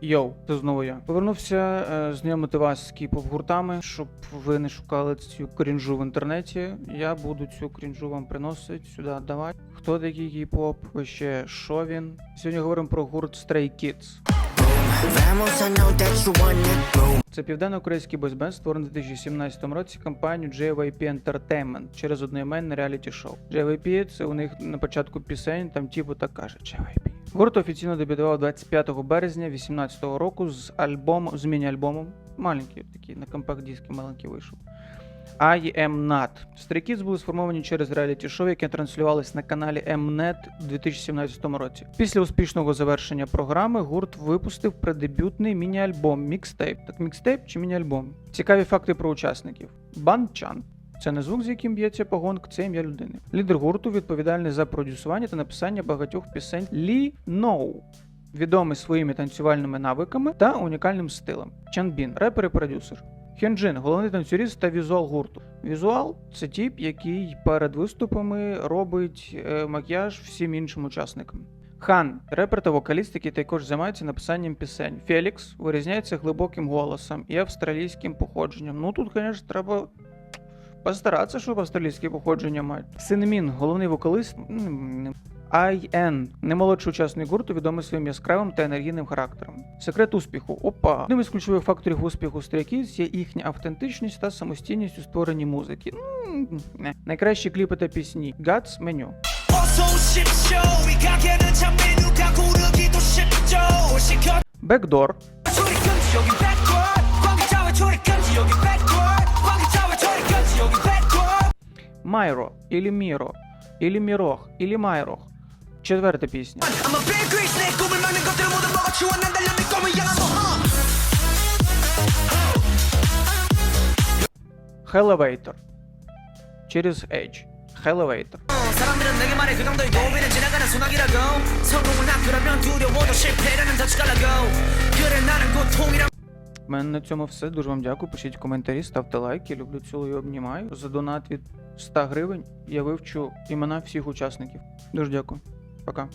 Йоу, це знову я. Повернувся е, знайомити вас з кіп-поп гуртами, щоб ви не шукали цю крінжу в інтернеті. Я буду цю крінжу вам приносити сюди давати. Хто такий кіп-поп? Ще що він? Сьогодні говоримо про гурт Stray Kids. Це південно-корейський бойсбенд, створений у 2017 році компанією JYP Entertainment через одноіменне реаліті шоу. JYP це у них на початку пісень, там типу так каже JYP. Гурт офіційно дебютував 25 березня 2018 року з альбомом з міні-альбомом. Маленький такий на компакт-дискі маленький вийшов. I am Not. Stray Kids були сформовані через реаліті шоу, яке транслювалось на каналі Mnet у 2017 році. Після успішного завершення програми гурт випустив преддебютний міні-альбом мікстейп. Так мікстейп чи міні-альбом? Цікаві факти про учасників. Бан Чан. Це не звук, з яким б'ється погонк, це ім'я людини. Лідер гурту відповідальний за продюсування та написання багатьох пісень Лі Ноу. Відомий своїми танцювальними навиками та унікальним стилем. Чанбін, репер і продюсер. Хьонджин, головний танцюрист та візуал гурту. Візуал це тип, який перед виступами робить е, макіяж всім іншим учасникам. Хан, репер та вокаліст, який також займається написанням пісень. Фелікс вирізняється глибоким голосом і австралійським походженням. Ну тут, звісно, треба постаратися, щоб австралійське походження мають. Синемін, головний вокалист. IN ну, – немолодший учасник гурту, відомий своїм яскравим та енергійним характером. Секрет успіху. Опа, одним із ключових факторів успіху стріків є їхня автентичність та самостійність у створенні музики. Ну, не. Найкращі кліпи та пісні Guts меню. Backdoor. Backdoor. Майро, или Міро, или Мірох, или Майрох. Четверта пісня. Хелевейтор. Через Edge. Хелевейтор. У мене на цьому все. Дуже вам дякую. Пишіть коментарі, ставте лайки. Люблю, цілую, обнімаю. За донат від 100 гривень я вивчу імена всіх учасників. Дуже дякую. Пока.